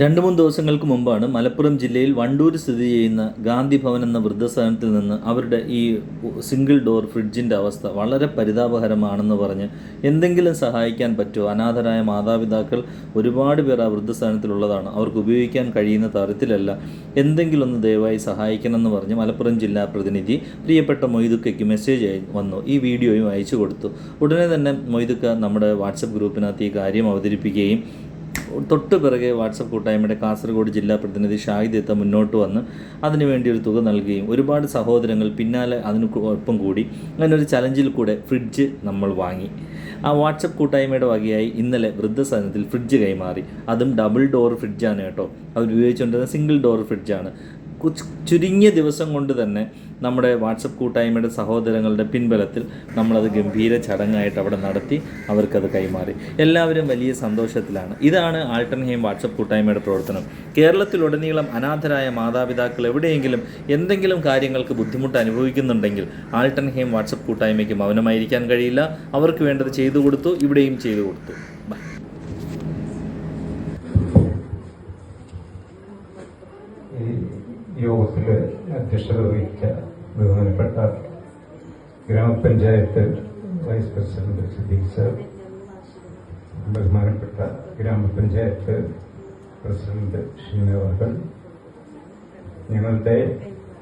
രണ്ട് മൂന്ന് ദിവസങ്ങൾക്ക് മുമ്പാണ് മലപ്പുറം ജില്ലയിൽ വണ്ടൂർ സ്ഥിതി ചെയ്യുന്ന ഗാന്ധി ഭവൻ എന്ന വൃദ്ധസദനത്തിൽ നിന്ന് അവരുടെ ഈ സിംഗിൾ ഡോർ ഫ്രിഡ്ജിന്റെ അവസ്ഥ വളരെ പരിതാപകരമാണെന്ന് പറഞ്ഞ് എന്തെങ്കിലും സഹായിക്കാൻ പറ്റുമോ? അനാഥരായ മാതാപിതാക്കൾ ഒരുപാട് പേർ ആ വൃദ്ധസദനത്തിലുള്ളതാണ് അവർക്ക് ഉപയോഗിക്കാൻ കഴിയുന്ന തരത്തിലല്ല. എന്തെങ്കിലും ഒന്ന് ദയവായി സഹായിക്കണമെന്ന് പറഞ്ഞ് മലപ്പുറം ജില്ലാ പ്രതിനിധി പ്രിയപ്പെട്ട മൊയ്തുക്കയ്ക്ക് മെസ്സേജ് വന്നു. ഈ വീഡിയോയും അയച്ചു കൊടുത്തു. ഉടനെ തന്നെ മൊയ്തുക്ക നമ്മുടെ വാട്സപ്പ് ഗ്രൂപ്പിനകത്ത് ഈ കാര്യം അവതരിപ്പിക്കുകയും തൊട്ട് പിറകെ വാട്സപ്പ് കൂട്ടായ്മയുടെ കാസർഗോഡ് ജില്ലാ പ്രതിനിധി ഷാഹിദ് എത്ത മുന്നോട്ട് വന്ന് അതിനുവേണ്ടി ഒരു തുക നൽകുകയും ഒരുപാട് സഹോദരങ്ങൾ പിന്നാലെ അതിന് ഒപ്പം കൂടി അങ്ങനെ ഒരു ചലഞ്ചിൽ കൂടെ ഫ്രിഡ്ജ് നമ്മൾ വാങ്ങി. ആ വാട്സപ്പ് കൂട്ടായ്മയുടെ വകയായി ഇന്നലെ വൃദ്ധസദനത്തിൽ ഫ്രിഡ്ജ് കൈമാറി. അതും ഡബിൾ ഡോർ ഫ്രിഡ്ജാണ് കേട്ടോ. അവർ ഉപയോഗിച്ചുകൊണ്ടിരുന്ന സിംഗിൾ ഡോർ ഫ്രിഡ്ജാണ് ചുരുങ്ങിയ ദിവസം കൊണ്ട് തന്നെ നമ്മുടെ വാട്സപ്പ് കൂട്ടായ്മയുടെ സഹോദരങ്ങളുടെ പിൻബലത്തിൽ നമ്മളത് ഗംഭീര ചടങ്ങായിട്ട് അവിടെ നടത്തി അവർക്കത് കൈമാറി. എല്ലാവരും വലിയ സന്തോഷത്തിലാണ്. ഇതാണ് ആൾട്ടൻഹെയിം വാട്സപ്പ് കൂട്ടായ്മയുടെ പ്രവർത്തനം. കേരളത്തിലുടനീളം അനാഥരായ മാതാപിതാക്കൾ എവിടെയെങ്കിലും എന്തെങ്കിലും കാര്യങ്ങൾക്ക് ബുദ്ധിമുട്ട് അനുഭവിക്കുന്നുണ്ടെങ്കിൽ ആൾട്ടൻഹെയിം വാട്സപ്പ് കൂട്ടായ്മയ്ക്ക് മൗനമായിരിക്കാൻ കഴിയില്ല. അവർക്ക് വേണ്ടത് ചെയ്തു കൊടുത്തു ഇവിടെയും ചെയ്തു കൊടുത്തു. ബൈ യോഗത്തിൽ അധ്യക്ഷത വഹിച്ച ബഹുമാനപ്പെട്ട ഗ്രാമപഞ്ചായത്ത് വൈസ് പ്രസിഡന്റ് സിദ്ദീഖ് സർ ബഹുമാനപ്പെട്ട ഗ്രാമപഞ്ചായത്ത് പ്രസിഡന്റ് ഷീനവർഗൻ ഞങ്ങളുടെ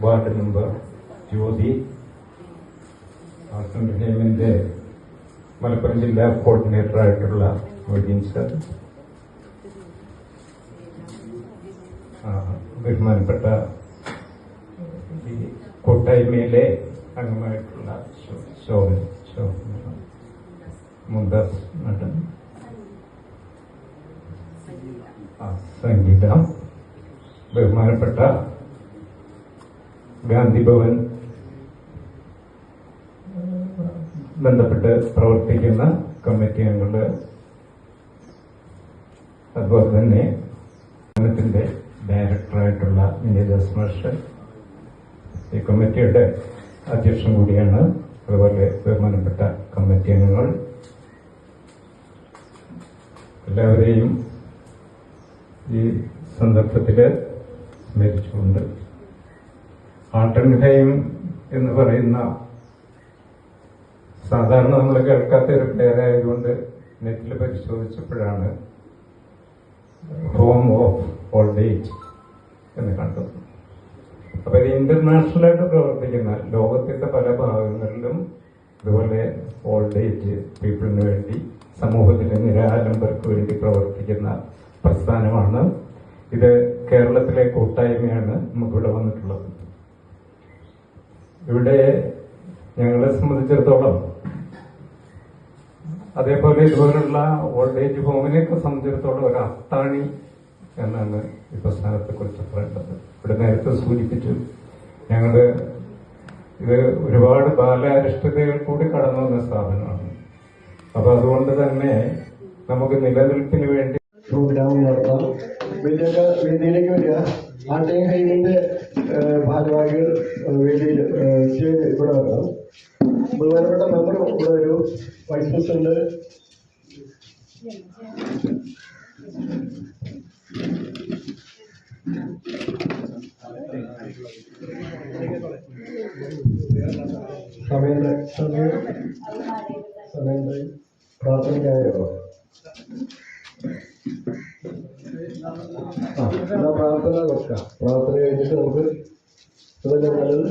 വാർഡ് മെമ്പർ ജ്യോതി ആസംഖ്യമിന്റെ മലപ്പുറം ജില്ലാ കോർഡിനേറ്ററായിട്ടുള്ള മൊയ്തീൻ സർ ബഹുമാനപ്പെട്ട കൂട്ടായ്മയിലെ അംഗമായിട്ടുള്ള ശോഭൻ ശോഭന മുംതാസ് നടൻ സംഗീത. ബഹുമാനപ്പെട്ട ഗാന്ധി ഭവൻ. ബന്ധപ്പെട്ട് പ്രവർത്തിക്കുന്ന കമ്മിറ്റി അംഗങ്ങൾ. അതുപോലെ തന്നെ ഡയറക്ടറായിട്ടുള്ള വിനീതാസ് മാസ്റ്റർ ഈ കമ്മിറ്റിയുടെ അധ്യക്ഷൻ കൂടിയാണ്. അതുപോലെ ബഹുമാനപ്പെട്ട കമ്മിറ്റി അംഗങ്ങൾ. എല്ലാവരെയും ഈ സന്ദർഭത്തിൽ സ്മരിച്ചുകൊണ്ട് ആട്ടൻഹൈം എന്ന് പറയുന്ന സാധാരണ നമ്മൾ കേൾക്കാത്ത ഒരു പേരായതുകൊണ്ട് നെറ്റിൽ പരിശോധിച്ചപ്പോഴാണ് ഹോം ഓഫ് ഓൾഡ് ഏജ് എന്ന് കണ്ടത്. അപ്പൊ ഇത് ഇന്റർനാഷണലായിട്ട് പ്രവർത്തിക്കുന്ന ലോകത്തിന്റെ പല ഭാഗങ്ങളിലും ഇതുപോലെ ഓൾഡ് ഏജ് പീപ്പിളിന് വേണ്ടി സമൂഹത്തിലെ നിരാലംബർക്ക് വേണ്ടി പ്രവർത്തിക്കുന്ന പ്രസ്ഥാനമാണ്. ഇത് കേരളത്തിലെ കൂട്ടായ്മയാണ് നമുക്കിവിടെ വന്നിട്ടുള്ളത്. ഇവിടെ ഞങ്ങളെ സംബന്ധിച്ചിടത്തോളം അതേപോലെ ഇതുപോലുള്ള ഓൾഡ് ഏജ് ഹോമിനെയൊക്കെ സംബന്ധിച്ചിടത്തോളം ഒരു അത്താണി എന്നാണ് ഈ പ്രസ്ഥാനത്തെക്കുറിച്ച് പറയേണ്ടത്. ഇവിടെ നേരത്തെ സൂചിപ്പിച്ചു ഞങ്ങൾ ഇത് ഒരുപാട് ബാലാരിഷ്ടതകൾ കൂടി കടന്നു വന്ന സ്ഥാപനമാണ്. അപ്പൊ അതുകൊണ്ട് തന്നെ നമുക്ക് നിലനിൽപ്പിന് വേണ്ടി പ്രോഗ്രാം നടത്താം. വേദിയൊക്കെ വേദിയിലേക്ക് വരിക. ആട്ടയം ഹൈവിന്റെ ഭാരവാഹികൾ വേദിയിൽ ഇവിടെ വരണം. ബഹുമാനപ്പെട്ട മെമ്പർ ഇവിടെ ഒരു വൈസ് പ്രസിഡന്റ്. സമയം. സമയം സമയം പ്രാർത്ഥനയ്ക്കായോ പ്രാർത്ഥന വെക്കാം. പ്രാർത്ഥന കഴിഞ്ഞിട്ട് നമുക്ക് അതല്ലേ നല്ലത്